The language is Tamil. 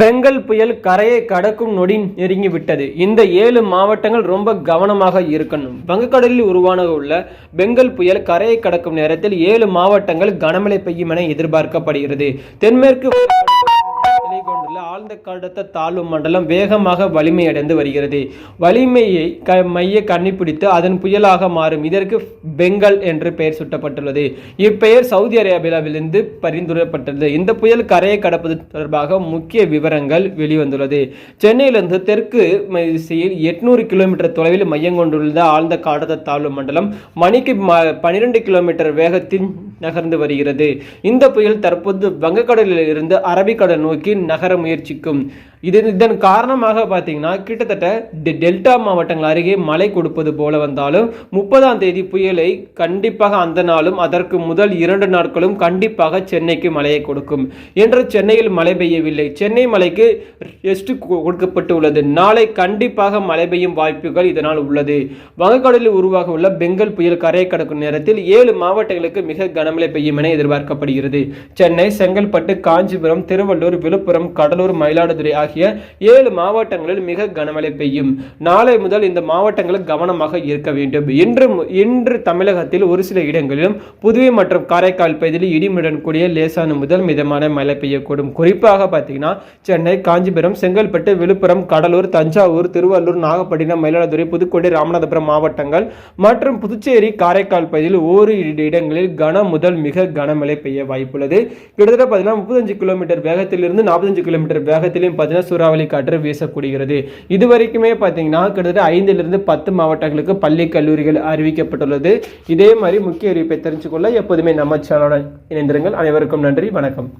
பெங்கல் புயல் கரையை கடக்கும் நொடி நெருங்கி விட்டது இந்த ஏழு மாவட்டங்கள் ரொம்ப கவனமாக இருக்கணும். வங்கக்கடலில் உருவான உள்ள பெங்கல் புயல் கரையை கடக்கும் நேரத்தில் ஏழு மாவட்டங்கள் கனமழை பெய்யும் என எதிர்பார்க்கப்படுகிறது. தென்மேற்கு ஆழ்ந்த கடத்த தாழ்வு மண்டலம் வேகமாக வலிமையடைந்து வருகிறது. வலிமையை க மைய கண்ணிப்பிடித்து அதன் புயலாக மாறும். இதற்கு பெங்கல் என்று பெயர் சூட்டப்பட்டுள்ளது. இப்பெயர் சவுதி அரேபியாவிலிருந்து பரிந்துரைப்பட்டுள்ளது இந்த புயல் கரையை கடப்பது தொடர்பாக முக்கிய விவரங்கள் வெளிவந்துள்ளது. சென்னையிலிருந்து தெற்கு திசையில் எட்நூறு கிலோமீட்டர் தொலைவில் மையம் கொண்டுள்ள ஆழ்ந்த காடத்த தாழ்வு மண்டலம் மணிக்கு பனிரெண்டு கிலோமீட்டர் வேகத்தில் நகர்ந்து வருகிறது. இந்த புயல் தற்போது வங்கக்கடலில் இருந்து அரபிக்கடல் நோக்கி நகர முயற்சி முயற்சிக்கும் இது இதன் காரணமாக பார்த்தீங்கன்னா கிட்டத்தட்ட டெ- டெல்டா மாவட்டங்கள் அருகே மழை கொடுப்பது போல வந்தாலும் முப்பதாம் தேதி புயலை கண்டிப்பாக அந்த நாளும் அதற்கு முதல் இரண்டு நாட்களும் கண்டிப்பாக சென்னைக்கு மழையை கொடுக்கும். என்று சென்னையில் மழை பெய்யவில்லை. சென்னை மலைக்கு ரெஸ்ட் கொடுக்கப்பட்டு உள்ளது நாளை கண்டிப்பாக மழை பெய்யும் வாய்ப்புகள் இதனால் உள்ளது. வங்கக்கடலில் உருவாக உள்ள பெங்கல் புயல் கரையை கடக்கும் நேரத்தில் ஏழு மாவட்டங்களுக்கு மிக கனமழை பெய்யும் என எதிர்பார்க்கப்படுகிறது. சென்னை செங்கல்பட்டு காஞ்சிபுரம் திருவள்ளூர் விழுப்புரம் கடலூர் மயிலாடுதுறை ஆகிய ஏழு மாவட்டங்களில் மிக கனமழை பெய்யும். நாளை முதல் இந்த மாவட்டங்களில் கவனமாக இருக்க வேண்டும். இன்று இன்று தமிழகத்தில் ஒரு சில இடங்களிலும் புதுவை மற்றும் காரைக்கால் பகுதியில் இடிமுடன் கூடிய லேசான முதல் மிதமான மழை பெய்யக்கூடும். குறிப்பாக பார்த்தீங்கன்னா சென்னை காஞ்சிபுரம் செங்கல்பட்டு விழுப்புரம் கடலூர் தஞ்சாவூர் திருவள்ளூர் நாகப்பட்டினம் மயிலாடுதுறை புதுக்கோட்டை ராமநாதபுரம் மாவட்டங்கள் மற்றும் புதுச்சேரி காரைக்கால் பகுதியில் ஓரிரு இடங்களில் கன முதல் மிக கனமழை பெய்ய வாய்ப்புள்ளது. கிட்டத்தட்ட பார்த்தீங்கன்னா முப்பத்தஞ்சு கிலோமீட்டர் வேகத்திலிருந்து நாற்பத்தஞ்சு கிலோமீட்டர் வேகத்திலையும் பார்த்தீங்கன்னா சூறாவளி காற்று வீசக்கூடியது இது வரைக்குமே பார்த்தீங்கன்னா கிட்டத்தட்ட ஐந்திலிருந்து பத்து மாவட்டங்களுக்கு பள்ளி கல்லூரிகள் அறிவிக்கப்பட்டுள்ளது. இதே மாதிரி முக்கிய அறிவிப்பை தெரிஞ்சுக்கொள்ள எப்போதுமே நம்ம சேனலுடன் இணைந்திருங்கள். அனைவருக்கும் நன்றி. வணக்கம்.